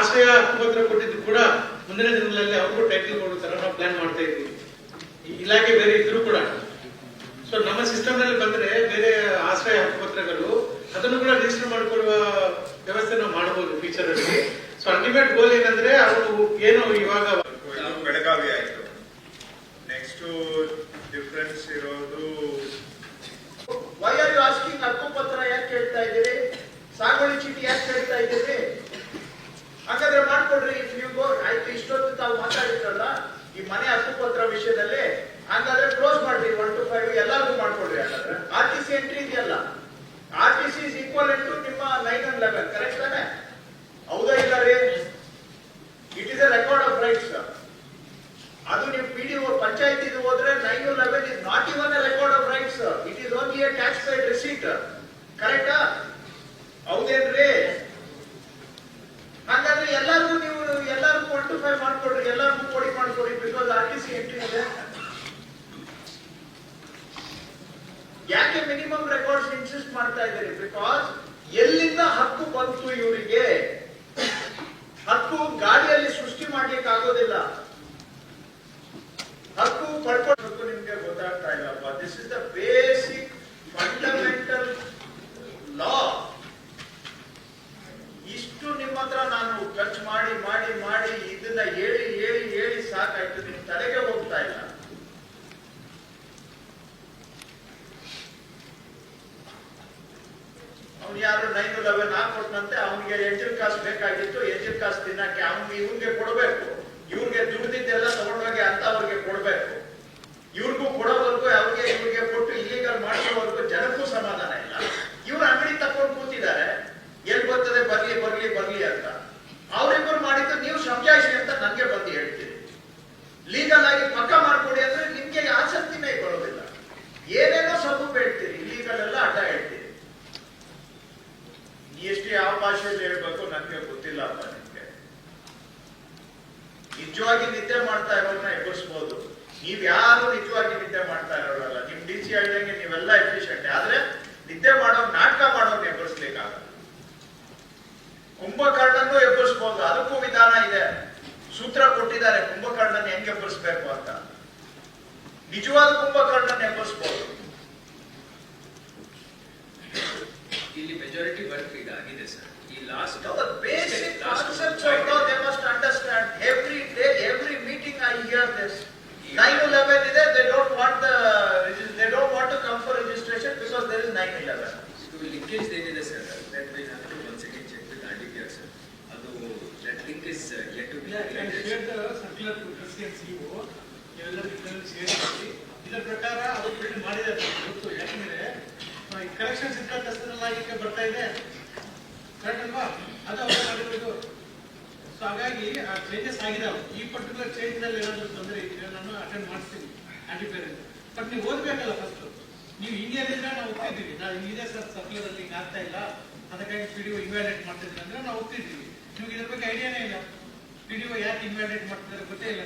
ಆಶ್ರಯ ಹಕ್ಕುಪತ್ರ ಕೊಟ್ಟಿದ್ದು ಕೂಡ ಮುಂದಿನ ದಿನಗಳಲ್ಲಿ ಅವರು ಟೈಟಲ್ ಕೊಡೋ ತರ ನಾವು ಪ್ಲಾನ್ ಮಾಡ್ತಾ ಇದ್ದೀವಿ. ಇಲಾಖೆ ಬೇರೆ ಇದ್ರು ಕೂಡ. ಸೊ ನಮ್ಮ ಸಿಸ್ಟಮ್ನಲ್ಲಿ ಬಂದ್ರೆ ಬೇರೆ ಆಶ್ರಯ ಹಕ್ಕುಪತ್ರಗಳು ಅದನ್ನು ಕೂಡ ರಿಜಿಸ್ಟರ್ ಮಾಡಿಕೊಳ್ಳುವ ವ್ಯವಸ್ಥೆ ನಾವು ಮಾಡಬಹುದು ಫ್ಯೂಚರ್ ಅಲ್ಲಿ. ಸೊ ಅಲ್ಟಿಮೇಟ್ ಗೋಲ್ ಏನಂದ್ರೆ ಅವರು ಏನು ಇವಾಗ ಬೆಳಗಾವಿ ಆಯ್ತು. ನೆಕ್ಸ್ಟ್ ಡಿಫ್ರೆನ್ಸ್ ಇರೋದು ವೈ ಆರ್ ಯು ಆಸ್ಕಿಂಗ್ ಹಕ್ಕುಪತ್ರ ಯಾಕೆ ಕೇಳ್ತಾ ಇದ್ದೀರಿ ಸಾಗುವಳಿ ಚೀಟಿ ಯಾಕೆ ಕೇಳ್ತಾ ಇದ್ದೀರಿ ಹಾಗಾದ್ರೆ ಮಾಡ್ಕೊಡ್ರಿ ಇಫ್ ಯು ಗೋ ಆಯ್ತು ಇಷ್ಟೊತ್ತು ತಾವು ಮಾತಾಡಿದ್ರಲ್ಲ ಈ ಮನೆ ಹಕ್ಕುಪತ್ರ ವಿಷಯದಲ್ಲಿ ಹಾಗಾದ್ರೆ ಕ್ಲೋಸ್ ಮಾಡ್ರಿ ಒನ್ ಟು ಫೈವ್ ಎಲ್ಲರಿಗೂ ಮಾಡ್ಕೊಡ್ರಿ ಹಾಗಾದ್ರೆ. ಆರ್ ಟಿ ಸಿ ಎಂಟ್ರಿ ಇದೆಯಲ್ಲ R T C is equal to ನಿಮ್ಮ ನೈನ್ ಅಂಡ್ ಲೆವೆನ್ ಕರೆಕ್ಟ್ ತಾನೆ? ಹೌದಾ ಇಲ್ಲ ರೀ? It is a record of rights ಅದು ನೀವು ಪಿ ಡಿ ಪಂಚಾಯತ್ ಇದು ಹೋದ್ರೆ nine eleven is not even a record of rights it is only a tax paid receipt ಕರೆಕ್ಟಾ ಹೌದೇನ್ರಿ? ಹಾಗಾದ್ರೆ ಎಲ್ಲರಿಗೂ ನೀವು ಎಲ್ಲರಿಗೂ ಒನ್ ಟು ಫೈವ್ ಮಾಡ್ಕೊಡ್ರಿ ಎಲ್ಲರಿಗೂ ಕೋಡಿ ಮಾಡ್ಕೊಡಿ because R T C entry ಇದೆ ಯಾಕೆ ಮಿನಿಮಮ್ ರೆಕಾರ್ಡ್ಸ್ ಇನ್ಸಿಸ್ಟ್ ಮಾಡ್ತಾ ಇದ್ದೀರಿ? ಬಿಕಾಸ್ ಎಲ್ಲಿಂದ ಹಕ್ಕು ಬಂತು ಇವರಿಗೆ? ಹಕ್ಕು ಗಾಡಿಯಲ್ಲಿ ಸೃಷ್ಟಿ ಮಾಡ್ಲಿಕ್ಕೆ ಆಗೋದಿಲ್ಲ. ಹಕ್ಕು ಪಡ್ಕೊಂಡು ನಿಮ್ಗೆ ಗೊತ್ತಾಗ್ತಾ ಇಲ್ಲಪ್ಪ. This is the basic fundamental law ಇಷ್ಟು ನಿಮ್ಮ ಹತ್ರ ನಾನು ಖರ್ಚು ಮಾಡಿ ಮಾಡಿ ಮಾಡಿ ಇದನ್ನ ಹೇಳಿ ಹೇಳಿ ಹೇಳಿ ಸಾಕಾಯ್ತು ನಿಮ್ ತಲೆಗೆ ಹೋಗ್ತಾ ಇಲ್ಲ ಅವ್ನು ಯಾರು ನೈನ್ ಲೆವೆನ್ ಹಾಕೊಟ್ನಂತೆ ಅವನಿಗೆ ಎಂಜಿನ್ ಕಾಸು ಬೇಕಾಗಿತ್ತು ಎಂಜಿನ್ ಕಾಸು ತಿನ್ನಕ್ಕೆ ಅವನಿಗೆ ಇವನ್ಗೆ ಕೊಡಬೇಕು. ನಿಮ್ಗೆ. ನಿಜವಾಗಿ ನಿದ್ದೆ ಮಾಡ್ತಾ ಇರೋದನ್ನ ಎಬ್ಬರಿಸ್ಬೋದು ನೀವ್ ಯಾರು ನಿಜವಾಗಿ ನಿದ್ದೆ ಮಾಡ್ತಾ ಇರೋರಲ್ಲ, ನಿಮ್ ಡಿ ಸಿ ಹೇಳಿದಂಗೆ ನೀವೆಲ್ಲ ಎಫಿಷಿಯಂಟ್ ಆದ್ರೆ ನಿದ್ದೆ ಮಾಡೋ ನಾಟಕ ಮಾಡೋನ್ ಎಬ್ಬರಿಸ್ಲಿಕ್ಕಾಗಲ್ಲ ಕುಂಭಕರ್ಣನ್ನು ಎಬ್ಬರಿಸ್ಬೋದು ಅದಕ್ಕೂ ವಿಧಾನ ಇದೆ. ಸೂತ್ರ ಕೊಟ್ಟಿದ್ದಾರೆ, ಕುಂಭಕರ್ಣನ ಹೆಂಗೆ ಎಬ್ಬರಿಸ್ಬೇಕು ಅಂತ. ನಿಜವಾದ ಕುಂಭಕರ್ಣನ ಎಬ್ಬರಿಸ್ಬೋದು ಇಲ್ಲಿ ಆಗಿದೆ ಸರ್ ಈ last basic concept of god they must understand every day every meeting I hear this 9 ಇದೆ they don't want the they don't want to come for registration because there is 9 11 ಇದು linkage ದೇನಿದೆ sir that we have to one second check with RDPR sir ಅದು that link is get to be ಆಗಿದೆ that circular to Christian CO ಎಲ್ಲ ಬಿಟ್ಟು share ಮಾಡಿ ಪ್ರಕಾರ ಅದು build ಮಾಡಿದೆ sir ಗೊತ್ತು ಯಾಕಂದ್ರೆ ಕರೆಕ್ಷನ್ ಸಿಂಟರ್ ಟೆಸ್ಟ್ ಎಲ್ಲ ಈಗ ಬರ್ತಾ ಇದೆ. ಕರೆಕ್ಟ್ ಅಲ್ವಾ ಅದು ಅವರು ಮಾಡಿರೋದು. ಸೊ ಹಾಗಾಗಿ ಆ ಚೇಂಜಸ್ ಆಗಿದಾವೆ. ಈ ಪರ್ಟಿಕ್ಯುಲರ್ ಚೇಂಜ್ನಲ್ಲಿ ಏನಾದರೂ ತೊಂದರೆ ಇದ್ರೆ ನಾನು ಅಟೆಂಡ್ ಮಾಡ್ತೀನಿ. ಆಂಟಿಪೇರೆಂಟ್ ಬಟ್ ನೀವು ಓದ್ಬೇಕಲ್ಲ ಫಸ್ಟು ನೀವು ಇಂಡಿಯಾದಿಂದ ನಾವು ಒಪ್ತಿದ್ದೀವಿ ನಾವು ಇದೆ ಸರ್ ಸರ್ಕ್ಯುಲರ್ ಅಲ್ಲಿ ಆಗ್ತಾ ಇಲ್ಲ. ಅದಕ್ಕಾಗಿ ಪಿ ಡಿ ಒ ಇವ್ಯಾಲ್ಯೂಟ್ ಮಾಡ್ತಿದ್ರೆ ಅಂದ್ರೆ ನಾವು ಒಪ್ತಿದ್ದೀವಿ ನಿಮ್ಗೆ ಇದ್ರ ಬಗ್ಗೆ ಐಡಿಯಾನೇ ಇಲ್ಲ. ಪಿ ಡಿ ಒ ಯಾಕೆ ಇನ್ವ್ಯಾಲಿಡೇಟ್ ಮಾಡ್ತಿದ್ದಾರೆ ಗೊತ್ತೇ ಇಲ್ಲ